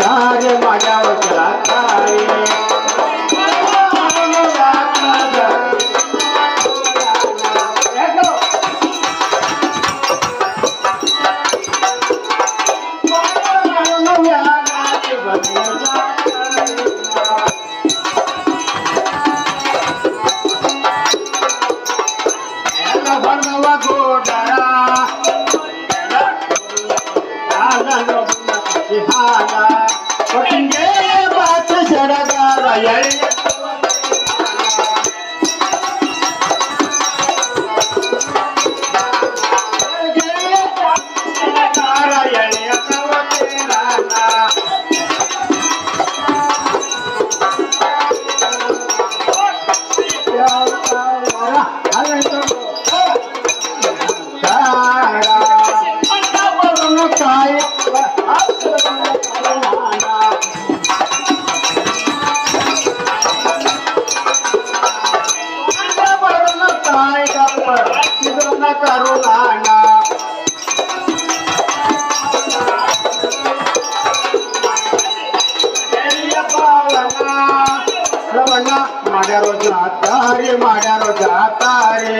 ತಾರೆ ಮಾಡ್ಯಾವ Bye. ಮಾಡ್ಯಾರೋ ಜಾತಾರಿ ಮಾಡ್ಯಾರೋ ಜಾತಾರಿ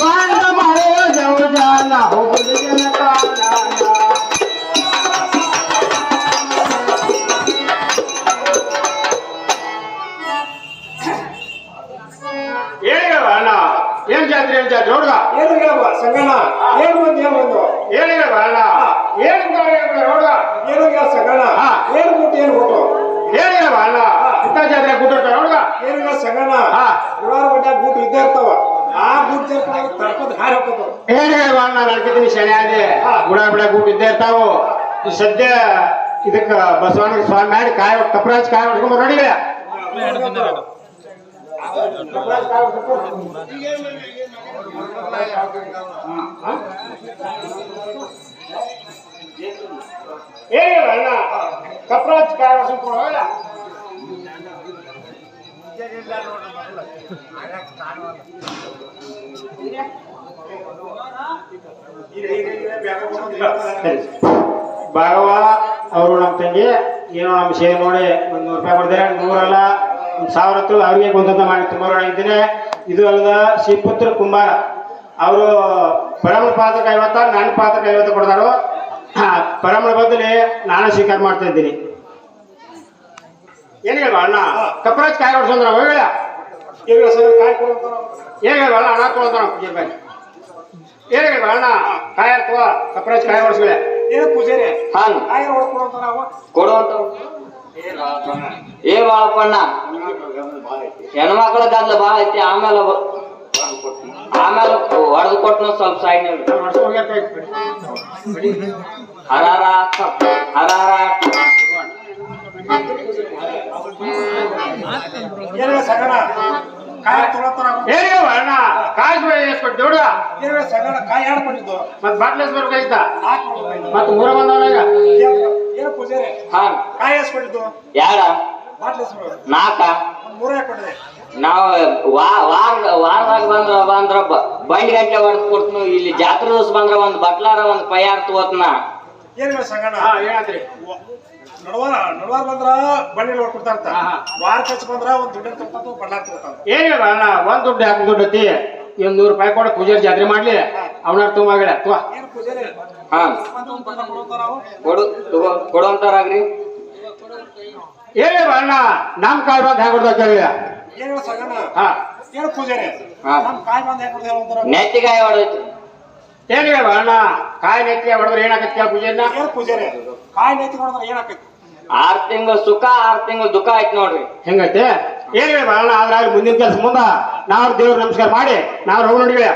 ಬಂದ ಮಾಡ್ಯಾರೋ ಜವ ಜಾನ ಹೋಗುದು ಜನಕಾನ ಹೇಳಿಗವ ಅಣ್ಣ ಏನ್ ಜಾತ್ರೆ ಏನ್ ಜಾತ್ರೆ ಹುಡುಗ ಏನು ಹೇಳುವ ಸಂಗಣ ಏನು ಬಂದು ಏನು ಬಂದು ಹೇಳಿಗವ ಅಣ್ಣ ಏನ್ ಹುಡುಗ ಏನು ಹೇಳ ಸಂಗಣ ಹಾ. ಏನು ಬಿಟ್ಟು ಏನು ಬಿಟ್ಟು ಹೇಳಿಗವ ಅಣ್ಣ ಇಂಥ ಜಾತ್ರೆ ಕೂತಿರ್ತಾರ ಹುಡುಗ ಏನು ಹೇಳ ಸಂಗಣ. ಉಡಾರ ಬಡ್ಡ ಬೂಟ್ ಇದ್ದೇ ಇರ್ತಾವ. ಆ ಬೂಟ್ ಸೇರ್ಕೊಂಡಾಗ ತಡ್ಕೊಂಡು ಹಾರಿ ಹೋಗ್ತಾವ ನಾನು ನಡ್ಕಿದ್ದೀನಿ ಶನಿ ಅದೇ ಗುಡ ಬಿಡ ಗೂಟ್ ಇದ್ದೇ ಇರ್ತಾವ. ಸದ್ಯ ಇದಕ್ಕ ಬಸವಣ್ಣ ಸ್ವಾಮಿ ಮಾಡಿ ಕಾಯ ಕಪ್ರಾಜ್ ಕಾಯ ಹೊಡ್ಕೊಂಡ್ ನೋಡಿಲ್ಲ ಏ ಅಣ್ಣ ಕಪ್ರಾಜ್ ಕಾಯ ಹೊಡ್ಕೊಂಡ್ ಭಾಗವ ಅವರು ನಮ್ಮ ತಂಗಿ, ಏನೋ ನಮ್ಮ ಶೇರ್ ನೋಡಿ ಒಂದು ನೂರು ರೂಪಾಯಿ ಕೊಡ್ತಾರೆ, ನೂರಲ್ಲ, ಒಂದು ಸಾವಿರ ಹತ್ತು ಅವ್ರಿಗೆ ಗೊಂದಲ ಮಾಡಿ ತುಂಬಿದ್ದೀನಿ ಇದು ಅಲ್ಲದ ಶ್ರೀಪುತ್ರ ಕುಂಬಾರ. ಅವರು ಪರಮ ಪಾತ್ರಕ್ಕೆ ಐವತ್ತ ನನ್ನ ಪಾತ್ರಕ್ಕೆ ಐವತ್ತು ಕೊಡ್ತಾರೋ ಪರಮಳ ಬದಲಿ ನಾನು ಸ್ವೀಕಾರ ಮಾಡ್ತಾ ಇದ್ದೀನಿ. ಏನು ಹೇಳುವ ಅಣ್ಣ? ಕಪ್ರಾಜ್ ಕಾಯಿ ಹೊಡ್ಸಂದ್ರ ಹೋಗ ಏನು ಹೇಳ ಸಂಗಣ ಕಾಯಿ ಕೊಡುವಂತಾರ ಏನು ಹೇಳುವ ಅಣ್ಣ? ಹಣ ತೊಗೊಂತಾನ ಪೂಜೆ ಬಾಯಿ. ಏನು ಹೇಳುವ ಅಣ್ಣ? ಕಾಯಿ ಹಾಕುವ ಕಪ್ರಾಜ್ ಕಾಯಿ ಹೊಡ್ಸ್ಕೊಳ್ಳೆ ಏನು ಪೂಜಾರಿ? ಹಾನ್. ಕಾಯಿ ಹೊಡ್ಕೊಡಂತಾರ ಅವ ಕೊಡುವಂತ ಏ ಬಾಳಪ್ಪಣ್ಣ ಹೆಣ್ಮಕ್ಳ ಗದ್ಲ ಬಾಳ ಐತಿ ಆಮೇಲೆ ಆಮೇಲೆ ಹೊಡೆದು ಕೊಟ್ನು ಸ್ವಲ್ಪ ಸೈಡ್ ಹರಾರ ಹರಾರ ಏನು ಹೇಳ ಸಂಗಣ. ಕಾಯಿ ತೊಗೊಳತ್ತಾರ ಅಣ್ಣ ಕಾಯಿ ದೊಡ್ಡ ಕಾಯಿ ಎರಡು ಕೊಟ್ಟಿದ್ದು ಮತ್ ಬಾಟ್ಲ್ ಎಸ್ಬೇಕಾಯ್ತ ಹಾಕಿ ಮತ್ ಮೂರ ಏನು ಪೂಜಾರಿ ಕಾಯಿ ಯಾರ? ನಾಕ. ಮೂರೇ ನಾವ್ ವಾರ ವಾರದಾಗ ಬಂದ್ರ ಬಂದ್ರ ಬಂಡಿ ಗಂಟೆ ಹೊಡೆದು ಕೊಡ್ತೀನಿ ಇಲ್ಲಿ ಜಾತ್ರೆ ದಿವಸ ಬಂದ್ರ ಒಂದ್ ಬಟ್ಲಾರ ಒಂದ್ ಪೈಯಾರ್ ತಗೋತ್ನ ಏನು ಸಂಗಣ ಹಾ ಏನಾದ್ರಿ ನಡವಾರ ನಡವಾರ ಬಂದ್ರ ಬಳ್ಳಿ ಹೊಡ್ಕೊಡ್ತಾ ಇರ್ತ ಹಾ, ಹಾ. ವಾರ ಬಂದ್ರ ಒಂದ್ ದುಡ್ಡು ತಗೊಂಡು ಬಣ್ಣ ತಗೋತಾರ ಏನ್ ಅಣ್ಣ ಒಂದ್ ದುಡ್ಡು ಹಾಕಿ ದುಡ್ಡು ಐತಿ ನೂರು ರೂಪಾಯಿ ಕೊಡ ಪೂಜಾರಿ ಜಾತ್ರೆ ಮಾಡ್ಲಿ. ಅವನ ತುಂಬ ತುವಾ ಬಣ್ಣ ಕೊಡ್ತಾರ ಅವ ಕೊಡು ತಗೋ ಕೊಡುವಂತಾರಾಗ್ರಿ. ಏನ್ ಹೇಳುವ ಅಣ್ಣ ನಮ್ ಕಾಯಿ ಬಂದ್ ಹೆಂಗ್ ಹೊಡ್ದ ಕೇಳಿಲ್ಲ ಏನು ಸಂಗಣ ಹಾ. ಏನು ಪೂಜಾರಿ. ಹಾ. ನಮ್ ಕಾಯಿ ಬಂದ್ ಹೆಂಗ್ ಕೊಡ್ತಾರೆ ಅಂತಾರ. ನೆತ್ತಿಗಾಯ ಹೊಡೆದೈತಿ. ಏನ್ ಹೇಳ ಅಣ್ಣ? ಕಾಯಿ ನೆತ್ತಿ ಹೊಡೆದ್ರೆ ಏನಾಗತ್ತೆ ಪೂಜೆನ ಪೂಜೆ ಪೂಜಾರಿ ಅದು ಕಾಯಿ ನೆತ್ತಿ ಹೊಡೆದ್ರೆ ಏನಾಗತ್ತೆ? ಆರ್ ತಿಂಗಳು ಸುಖ ಆರ್ ತಿಂಗಳು ದುಃಖ ಆಯ್ತು ನೋಡ್ರಿ. ಹೆಂಗೈತೆ? ಏನ್ ಹೇಳಿ ಬರೋಣ ಆದ್ರೆ ಮುಂದಿನ ಕೆಲಸ ಮುಂದ ನಾವು ದೇವ್ರ ನಮಸ್ಕಾರ ಮಾಡಿ ನಾವು ಹೋಗಿ ನೋಡಿವೆ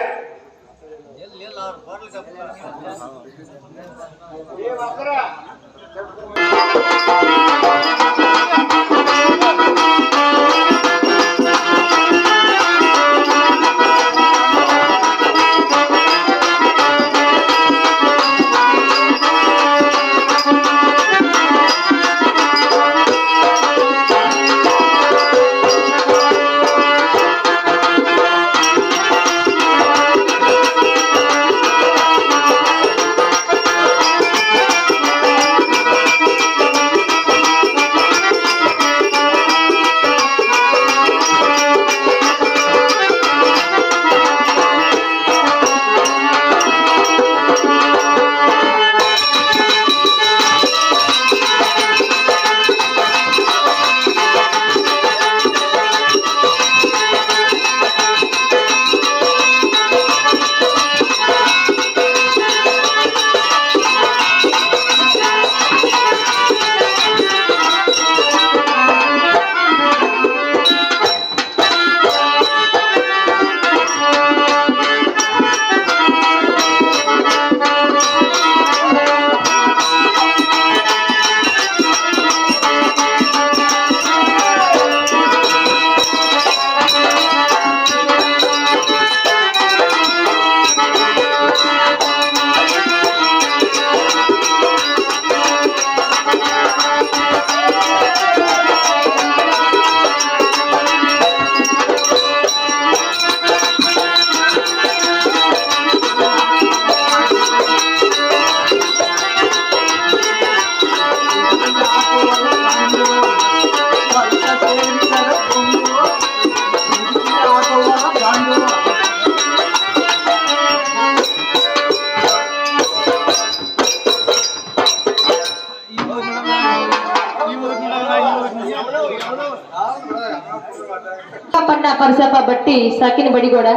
ಪಣ್ಣ ಪರಸಪ್ಪ ಬಟ್ಟಿ ಸಾಕಿನ ಬಡಿಗೋಡ.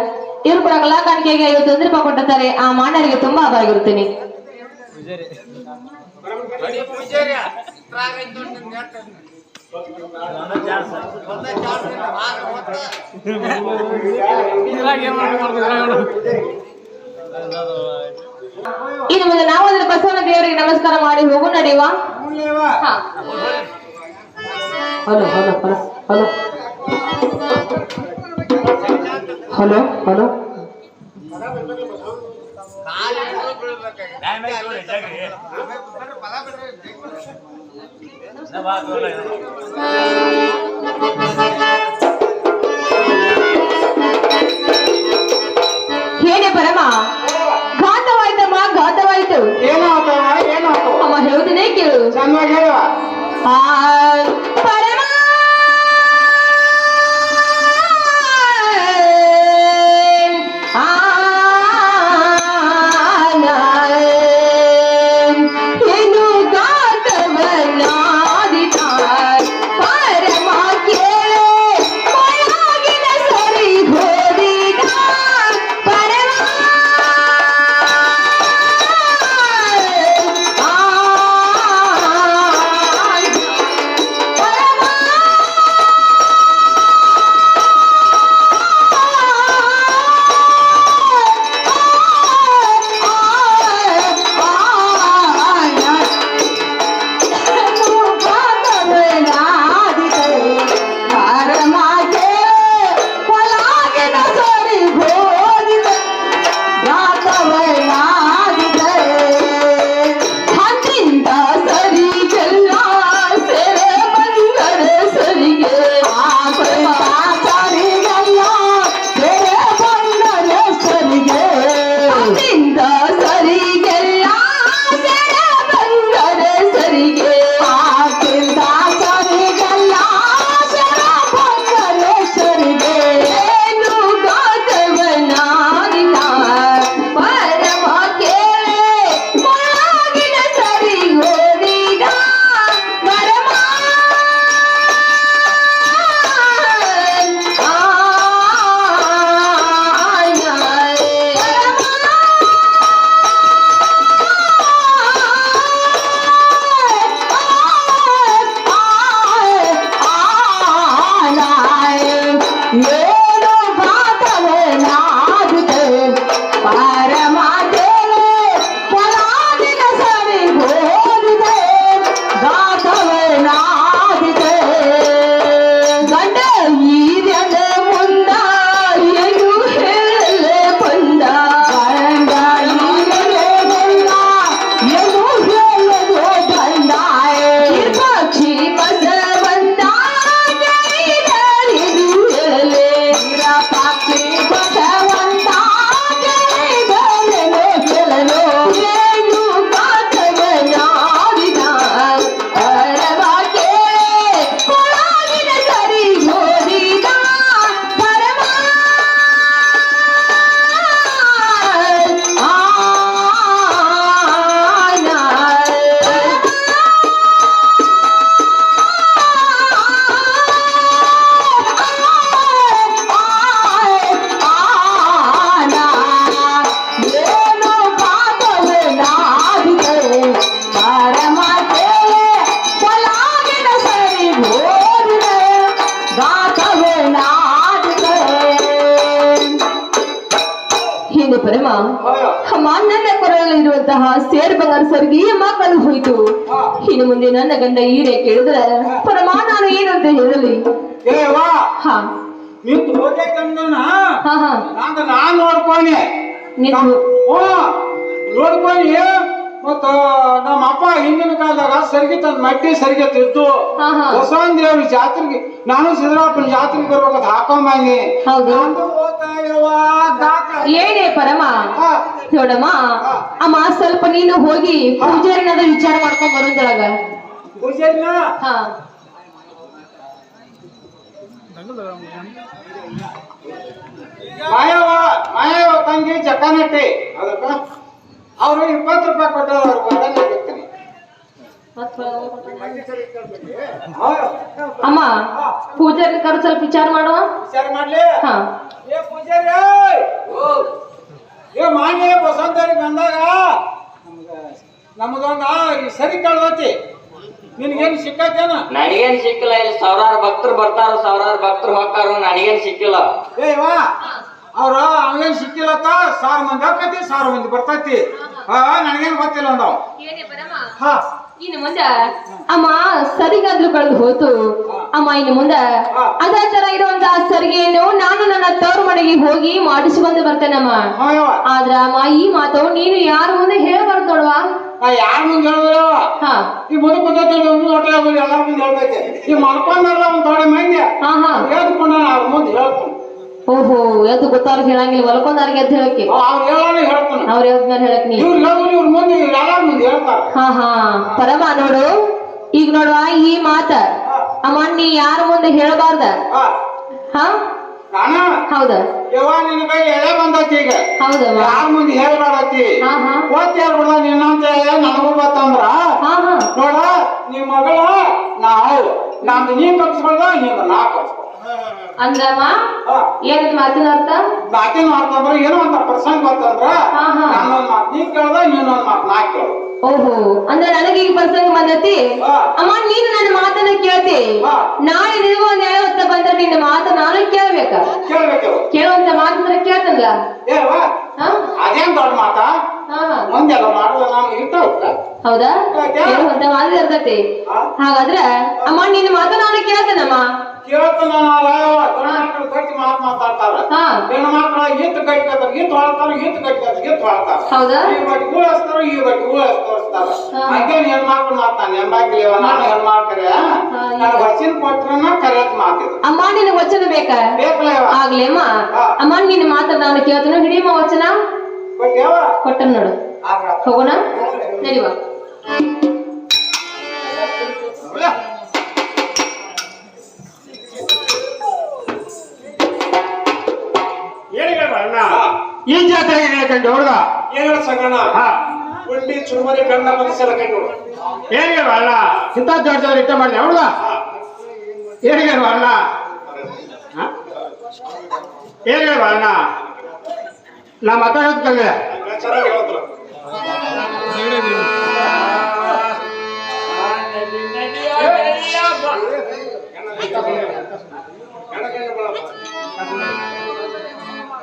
ಇವ್ರು ಕೂಡ ಕಲಾಕಾಣಿಕೆಗೆ ಐವತ್ತು ಒಂದು ರೂಪಾಯಿ ಕೊಟ್ಟಿರ್ತಾರೆ ಆ ಮಾನವರಿಗೆ ತುಂಬಾ ಅಭಾಗಿರುತ್ತೇನೆ ಇನ್ನು ಮುಂದೆ ನಾವಾದ್ರೆ ಬಸವನ ದೇವರಿಗೆ ನಮಸ್ಕಾರ ಮಾಡಿ ಹೋಗು ನಡೆಯುವ. ಹಾ hello hello hello hello hello hello ಹೇಳಿ ಪರಮ ಘಾತವಾಯ್ತಮ್ಮ ಘಾತವಾಯ್ತು ಏನಾಗ್ತವ ಏನಾಗ್ತವ ಅಮ್ಮ ಹೇಳುವುದನ್ನೇ ಕೇಳು ಚೆನ್ನಾಗಿ ಹೇಳುವ ಆ ಮುಂದೆ ನನ್ನ ಗಂಡ ಈ ಕೇಳಿದ್ರೆ ಪರಮ ನಾನು ಏನು ಅಂತ ಹೇಳಲಿ ನಾನು ಓ ನೋಡ್ಕೊನಿ ಮತ್ತ ನಮ್ಮ ಅಪ್ಪ ಹಿಂದಿನ ಕಾಲದಾಗ ಸರಿಗೆ ತನ್ನ ಮಟ್ಟಿ ಸರಿಗೆ ತಿದ್ದು. ಹಾ, ಹಾ. ಬಸವನ ದೇವ್ರ ಜಾತ್ರೆಗೆ? ನಾನು ಸಿದ್ದರಾಪನ ಜಾತ್ರೆಗೆ ಬರ್ಬೇಕಂತ ಹಾಕೊಂಬಂದಿ. ಏನೇ ಪರಮ. ನೋಡಮ್ಮ ಅಮ್ಮ ಸ್ವಲ್ಪ ನೀನು ಹೋಗಿ ಪೂಜಾರಿನಾದ ವಿಚಾರ ಮಾಡ್ಕೊಂಡ್ ಬರೋದ್ರಾಗ ಪೂಜಾರಿನ? ಮಾಯವ ಮಾಯವ ತಂಗಿ ಚಕ್ಕನಟ್ಟಿ ಅದಕ್ಕ? ಅವ್ರು ಇಪ್ಪತ್ತು ರೂಪಾಯಿ ಕೊಟ್ಟವ್ರು ಅವ್ರು ಅಮ್ಮ ಪೂಜಾರಿ ಕರು ಸ್ವಲ್ಪ ವಿಚಾರ ಮಾಡುವ? ವಿಚಾರ ಮಾಡ್ಲಿ. ಹಾ. ಏ ಪೂಜಾರಿ ಏ ಮಾನ್ಯ ಬಸವಂತರಿ ಬಂದಾಗ ನಮ್ಗ ನಮ್ದೊಂದ ಈ ಸರಿ ಕಳ್ದತಿ. ನಿನ್ಗೇನು ಸಿಕ್ಕತ್ತೇನ ನನಗೇನ್ ಸಿಕ್ಕಿಲ್ಲ ಇಲ್ಲಿ ಸಾವಿರಾರು ಭಕ್ತರು ಬರ್ತಾರ ಸಾವಿರಾರು ಭಕ್ತರು ಹೋಗ್ತಾರ ನನಗೇನ್ ಸಿಕ್ಕಿಲ್ಲ. ಏ ವಾ. ಅವ್ರ ಆನ್ಲೈನ್ ಸಿಕ್ಕಿಲ್ಲತ್ತ ಸಾರ್ ಮಂದಿ ಹಾಕೈತಿ ಸಾರ್ ಮಂದಿ ಬರ್ತೈತಿ. ಹಾ ನನಗೇನು ಗೊತ್ತಿಲ್ಲ ಅಂದವ್. ಹಾ. ಇನ್ನು ಮುಂದೆ ಅಮ್ಮ ಸರಿಗಾದ್ರೂ ಕಳೆದು ಹೋತು. ಅಮ್ಮ ಇನ್ನು ಮುಂದೆ ಅದೇ ತರ ಇರುವಂತ ಸರಿಗೆಯನ್ನು ನಾನು ನನ್ನ ತವರು ಮನೆಗೆ ಹೋಗಿ ಮಾಡಿಸಿಕೊಂಡು ಬರ್ತೇನಮ್ಮ. ಆದ್ರ ಅಮ್ಮ ಈ ಮಾತು ನೀನು ಯಾರ ಮುಂದೆ ಹೇಳಬಾರ್ದು ನೋಡುವ. ಯಾರ ಮುಂದೆ ಹೇಳಿದ್ರು ಹಾ. ಈ ಮುಂದೆ ಕುಂತೈತಿ ಒಂದು ಹೊಟ್ಟೆ ಎಲ್ಲಾರ ಮುಂದೆ ಹೇಳ್ತೈತೆ ಈ ಮಲ್ಕೊಂಡಲ್ಲ ಒಂದ್ ಮಂದಿ ಹಾ ಹಾ ಹೇಳ್ಕೊಂಡ ಮುಂದೆ ಹೇಳ್ಕೊಂಡು ಓಹೋ ಎದ್ದು ಗೊತ್ತಾರ ಹೇಳಂಗಿಲ್ಲ ಹೊಲ್ಕೊಂಡಾರ್ಗೆ ಎದ್ದು ಹೇಳಕ್ಕೆ. ಅವ್ರು ಹೇಳ್ದ್ಮೇಲೆ ಹೇಳಕ್ ನೀ ಹಾ ಹಾ. ಪರಮ ನೋಡು ಈಗ ನೋಡುವ ಈ ಮಾತ. ಅಮ್ಮ ನೀ ಯಾರ ಮುಂದೆ ಹೇಳಬಾರ್ದ? ಹಾ. ನಾನ ಹೌದ. ಯವ್ವ ನಿನ್ನ ಕೈ ಎಳೆ ಬಂದೈತಿ ಈಗ. ಹೌದಮ್ಮ ಯಾರ ಮುಂದೆ ಹೇಳ್ಬೇಡತಿ ಹಾ ಹಾ. ಓದ್ತ ಹೇಳ್ಬಿಡ ನಿನ್ನಂತ ನನಗೂ ಗೊತ್ತಂದ್ರ? ನೋಡ ನಿಮ್ ಮಗಳ ನಾವು ನಮ್ದು ನೀ ಕಲ್ಸ್ಕೊಳ್ದ ನಿಂದ ನಾ ಅಂದ್ರಮ್ಮ ಏನದ್ ಮಾತಿನ ಅರ್ಥ? ಮಾತಿನ ಅಂತಂದ್ರ ಏನೋ ಅಂತ ಪ್ರಸಂಗ ಬಂತಂದ್ರ ಹಾ. ನಾನೊಂದ್ ಮಾತು ನೀ ಕೇಳ್ದ ನೀನೊಂದ್ ಮಾತು ನಾ ಕೇಳು ಓಹೋ ಅಂದ್ರೆ ನನಗೆ ಈಗ ಪ್ರಸಂಗ ಬಂದೈತಿ? ಅಮ್ಮ ನೀನು ನನ್ನ ಮಾತನ್ನ ಕೇಳ್ತಿ. ನಾಳೆ ನಿನಗೂ ಒಂದ್ ಅಂತ ಬಂದ್ರೆ ನಿನ್ನ ಮಾತು ನಾನು ಕೇಳ್ಬೇಕ? ಕೇಳುವಂತ ಮಾತಂದ್ರೆ ಹಾ? ಅದೇನ್ ದೊಡ್ಡ ಮಾತಾ? ಒಂದೆಲ್ಲ ಮಾಡುವ ನಮ್ಗೆ ಇಷ್ಟ ಹೌದಾ? ಯಾಕೆ? ಕೇಳುವಂತ ಮಾತು ಇರ್ತೈತಿ. ಹಾಗಾದ್ರೆ ಅಮ್ಮ ನಿನ್ನ ಮಾತು ನಾನು ಕೇಳ್ತೇನಮ್ಮ? ಕೇಳ್ತಾನ ಕಟ್ಟಿ ಗಟ್ಟಿ ಮಾತು ಮಾತಾಡ್ತಾರ. ಹೆಣ್ಣು ಮಕ್ಕಳ ಈತ್ ಗಟ್ಟಿ ಈತ್ ಹೊಳ್ತಾರ ಈತ್ ಗಟ್ಟಿ ಈತ್ ಹೊಳ್ತಾರ ಈ ಬಟ್ಟಿ ಉಳಿಸ್ತಾರ ಈ ಬಟ್ಟಿ ತೋರಿಸ್ತಾರ. ಹಂಗೇನ್ ಹೆಣ್ಮಕ್ಳು ಮಾತಾನ ಹೆಣ್ಮಕ್ಳಿವ ನಾನು ಹೆಣ್ಮಕ್ಳೆ ನನಗೆ ವಚನ ಕೊಟ್ರನ್ನ ಕರೆಯತ್ ಮಾತಿದ್ರು ಅಮ್ಮ ನಿನ್ ವಚನ ಬೇಕ? ಬೇಕಲ್ಲ ಆಗ್ಲೇಮ್ಮ ಆಗ್ಲಿ ಅಮ್ಮ. ನಿನ್ ನಾನು ಕೇಳ್ತಾನ. ಹಿಡಿಯಮ್ಮ ವಚನ. ಕೊಟ್ಟ ನೋಡು. ಹೋಗೋಣ? ನಡಿವ. ಏನಿಗೆ ಈ ಜಾತ್ರೆಗೆ ಹೇಳ್ಕೊಂಡು ಹುಡುಗ? ಏನ ಸಂಗಣ ಉಂಡಿ ಚುರುಮರಿ ಕಣ್ಣ ಮನಸ್ಸೆಲ್ಲ ಕಂಡು ಏನಿಗೆ ಅಣ್ಣ? ಇಂಥ ದೊಡ್ಡ ದೊಡ್ಡ ಇಷ್ಟ ಮಾಡಿದೆ ಹುಡುಗ? ಏನಿಗೆ ಅಣ್ಣ? ಹಾ? ಏನಿಗೆ ಅಣ್ಣ? ನಾ ಮಾತಾಡೋದು ಕಲ್ಲೆ